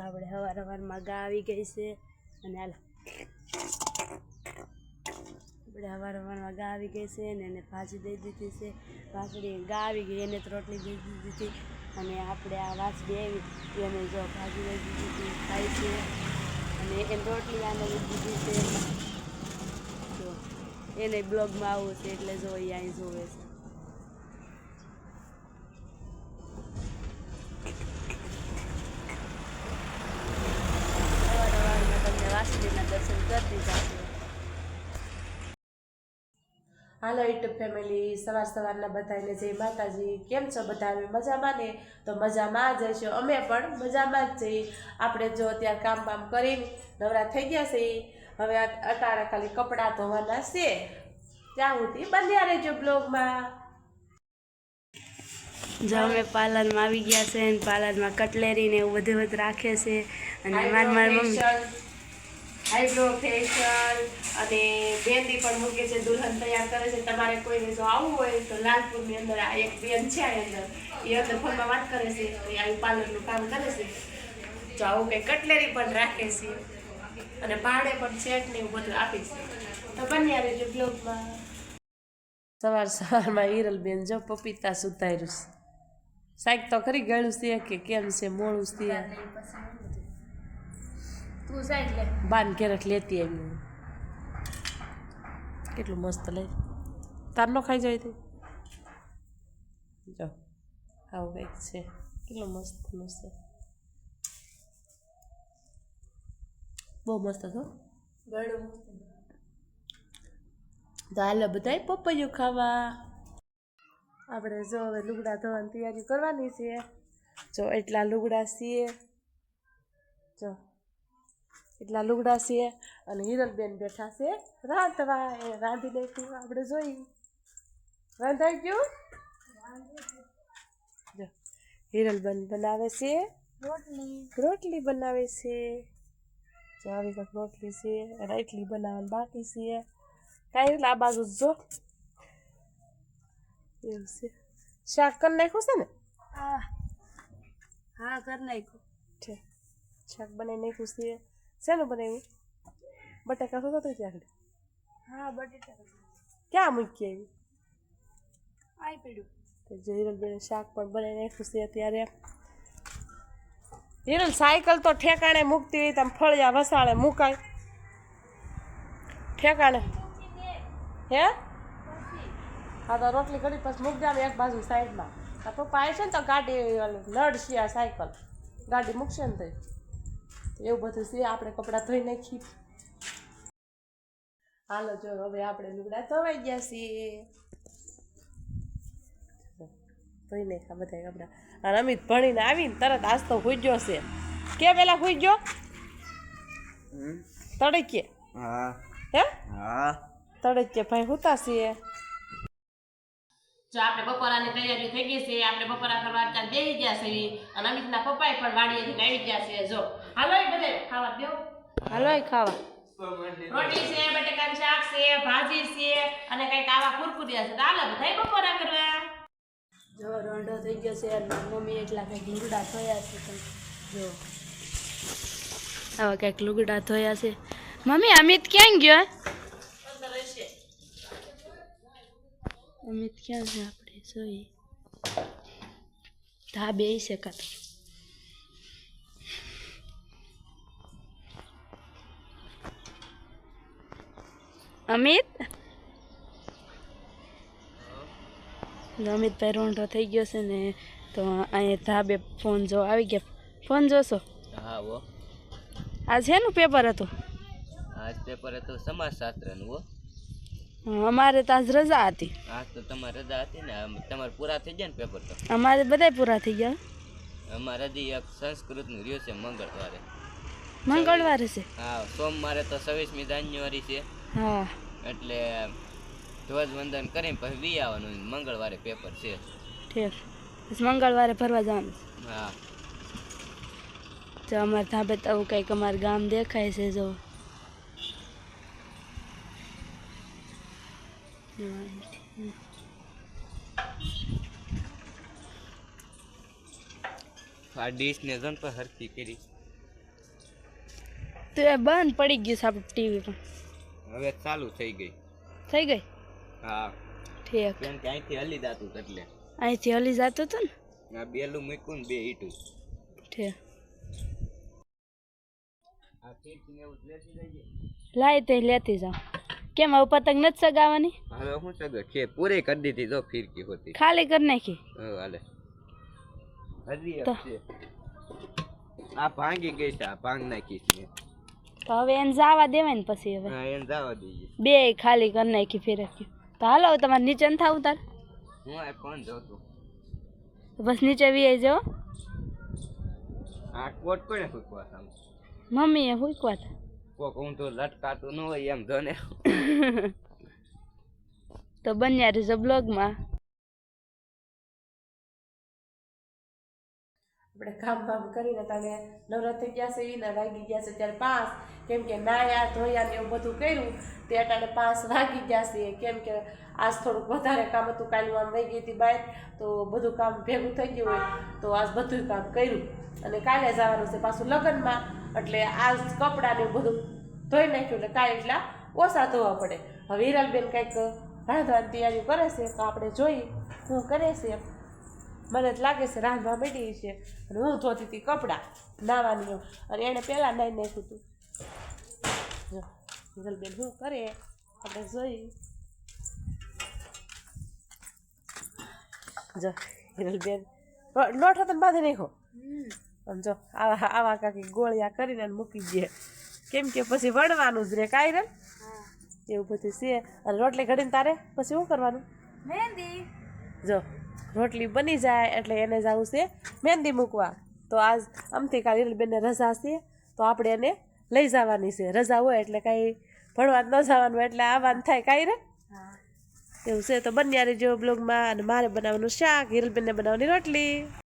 આપણે સવાર હવારમાં ગા આવી ગઈ છે. અને હાલ આપણે હવાર હવારમાં ગા આવી ગઈ છે અને એને ભાજી દઈ દીધી છે. વાસળી ગા આવી ગઈ, એને રોટલી દઈ દીધી હતી. અને આપણે આ વાસળી આવી એને જો ભાજી દઈ દીધી હતી ખાય છે. અને એને રોટલી આને દીધી છે. તો એને બ્લોગમાં આવું છે એટલે જો એ અહીં જોવે છે સવાર સવારમાં તમને વાસળીના દર્શન કરી દીધા છે હાલો યુટ્યુબ ફેમિલી સવાર સવારના બધાને જય માતાજી. કેમ છો બધા? અમે મજામાં ને? તો મજામાં જ હશો. અમે પણ મજામાં જ છીએ. આપણે જો અત્યારે કામ બામ કરીને નવરા થઈ ગયા છે હવે અટાણે ખાલી કપડાં ધોવાના છે. ત્યાં સુધી બન્યા રહેજો બ્લોગમાં. જો અમે પાર્લરમાં આવી ગયા છે પાર્લરમાં કટલેરી ને એવું બધું બધું રાખે છે. અને માર માર મમ્મી આઈબ્રો ફેશિયલ અને મહેંદી પણ મૂકે છે, દુલ્હન તૈયાર કરે છે. તમારે કોઈને જો આવવું હોય તો લાલપુરની અંદર આ એક બેન છે આ અંદર. એ અંદર ફોનમાં વાત કરે છે એ આવી પાર્લરનું કામ કરે છે. જો આવું કંઈ કટલેરી પણ રાખે છે અને ભાડે પણ સેટ ને એવું બધું આપે છે. તો બન્યા રહેજો બ્લોગમાં સવાર સવારમાં હિરલબેન જો પપીતા સુતાર્યું છે. સાઈક તો ખરી ગળું છે કે કેમ છે, મોડું છે? બાન કેરેટ લેતી આવી કેટલું મસ્ત લે. તાર ન ખાઈ જાય તું? જો આવું કંઈક છે. કેટલું મસ્ત મસ્ત બહુ મસ્ત હતો? તો હાલો બધાય પપૈયું ખાવા. આપણે જો હવે લુગડા ધોવાની તૈયારી કરવાની છે. જો એટલા લુગડા છીએ. જો. એટલા લુગડા છીએ અને હિરલબેન બેઠા છે રાંધવા. એ રાંધી નાખ્યું આપણે જોઈ. રાંધાઈ ગયું? જો હિરલબેન બનાવે છે. રોટલી. રોટલી બનાવે છે. જો આવી કંઈક રોટલી છે અને ઇડલી બનાવવાની બાકી છે. કાંઈ એટલે આ બાજુ જો એવું છે. શાક કરી નાખ્યું છે ને? હા હા કર નાખ્યું. છે શાક બનાવી નાખ્યું છે. શેનું બનાવ્યું બટાકા શું થતું ત્યાં આગળ હા બટેટા ક્યાં મૂકી આવી આઈ પડ્યું તો હિરલબેન શાક પણ બનાવી નાખ્યું છે અત્યારે હિરલ સાયકલ તો ઠેકાણે મૂકતી હોય તમે ફળિયા વસાળે મુકાય ઠેકાણે હે હા તો રોટલી કરી પછી મૂક દે એક બાજુ સાઈડમાં આ પપ્પા આવે છે ને તો ગાડી નડશે આ સાયકલ ગાડી મૂકશે ને તો એવું બધું છે આપણે કપડાં ધોઈ નાખી. હાલો જો હવે આપણે લુગડા ધોવાઈ ગયા છીએ. ધોઈ નાખ્યા બધા કપડાં. અને અમિત ભણીને આવીને તરત આજ તો હુઈ ગયો છે. કે પેલા હુઈ ગયો તડકે. હા. હે? હા. તડકે ભાઈ હુતા છીએ. જો આપણે બપોરાની તૈયારી થઈ ગઈ છે આપણે બપોરા કરવા ત્યાં બેસી ગયા છે અને અમિતના પપ્પાએ પણ વાડીએથી આવી ગયા છે. જો હાલો એ બધે ખાવા દો. હાલો ખાવા. રોટલી છે બટેકાનું શાક છે ભાજી છે અને કંઈક આવા કુરકુરિયા છે. તો હાલો બધાય બપોરા કરવા. જો રોંડો થઈ ગયો છે મમ્મી એટલા કંઈક લુગડા ધોયા છે. જો. આવા કંઈક લુગડા ધોયા છે. મમ્મી અમિત ક્યાં ગયો? અમિત ક્યાં છે આપણે? જોઈએ ધાબે છે કાં તો અમિત અમિતભાઈ રોંઢો થઈ ગયો છે ને તો અહીંયા ધાબે ફોન જો આવી ગયા. ફોન જોશો? હા વો આ શેનું પેપર હતું? આજ પેપર હતું સમાજશાસ્ત્રનું હં, અમારે તો આજ રજા હતી. આજ તો તમારે રજા હતી ને? તમારે પૂરા થઈ જાય ને પેપર તો? અમારે બધાય પૂરા થઈ ગયા. અમારે હજી એક સંસ્કૃતનું રહ્યું છે મંગળવારે. મંગળવારે છે? હા સોમવારે તો છવ્વીસમી જાન્યુઆરી છે. હા. એટલે ધ્વજવંદન કરીને પછી વી આવવાનું મંગળવારે પેપર છે. ઠીક મંગળવારે ફરવા જવાનું. હા. તો અમારે ધાબે તો કંઈક અમારું ગામ દેખાય છે જો. આ જન પર હરખી કરી. તો એ બંધ પડી ગયું છે આપણે ટીવી પણ હવે ચાલુ થઈ ગઈ. થઈ ગઈ? હા. ઠીક. કેમ કે અહીંથી હલી જાતું એટલે. અહીંથી હલી જાતું તો ને? આ બેલું મૂક્યું ને બે ઈટું. ઠીક. આ ખીચને એવું લેતી જઈએ લાય તે લેતી જાઓ. કેમ હવે પતંગ નથી સગાવાની? હવે હું સગર છે પૂરી કરી દીધી જો ફિરકી હોતી. ખાલી કરી નાખી? હાલે. હજી આ ભાંગી ગઈ છે આ ભાંગ નાખી છે તો હવે એને જવા દેવાય ને પછી હવે. હા એને જવા દઈએ. બે ખાલી કરી નાખી ફિરકી. તો હાલો તમારે નીચે ન થાવ તાર? હું આ કોણ જોતો બસ નીચે વી જાઓ. આ કોટ કોણે ફૂકવા મમ્મીએ ફૂકવા હતા કોક હું તો લટકાતું ન હોય એમ જોને તો બન્યા રહેજો બ્લોગમાં. આપણે કામ બામ કરીને તાને નવરાત્રી થઈ ગયા છે એના વાગી ગયા છે ત્યારે પાંચ કેમ કે નાયા ધોયા ને એવું બધું કર્યું તે અટાણે પાંચ વાગી ગયા છે. કેમ કે આજ થોડુંક વધારે કામ હતું કાલે આમ વહી ગઈ હતી બાય તો બધું કામ ભેગું થઈ ગયું હોય તો આજ બધું કામ કર્યું. અને કાલે જવાનું છે પાછું લગ્નમાં, એટલે આ કપડાને બધું ધોઈ નાખ્યું એટલે કાંઈ એટલા ઓછા ધોવા પડે. હવે હિરાલબેન કંઈક રાંધવાની તૈયારી કરે છે, તો આપણે જોઈ શું કરે છે. એમ મને જ લાગે છે રાંધવા બેઠી છે અને હું ધોતી હતી કપડાં નાવાની અને એણે પહેલાં નાઈ નાખ્યું હતું. હિરલબેન શું કરે? આપણે જોઈ. જો, હિરલબેન લોટ હતો બાંધી નાખો આમ જો આવા આવા કાકી ગોળિયા કરીને મૂકી દે. કેમ કે પછી વણવાનું જ રે કાંઈ રે? એવું બધું છે. અને રોટલી ઘડીને તારે પછી શું કરવાનું? મહેંદી. જો રોટલી બની જાય એટલે એને જવું છે મહેંદી મૂકવા. તો આજ આમથી કાલે બેનને રજા છે તો આપણે એને લઈ જવાની છે. રજા હોય એટલે કાંઈ ભણવા ન જવાનું હોય એટલે આવવાનું થાય કાંઈ રે? એવું છે. તો બન્યા રહેજો બ્લોગમાં અને મારે બનાવવાનું શાક હિરલબેનને બનાવવાની રોટલી.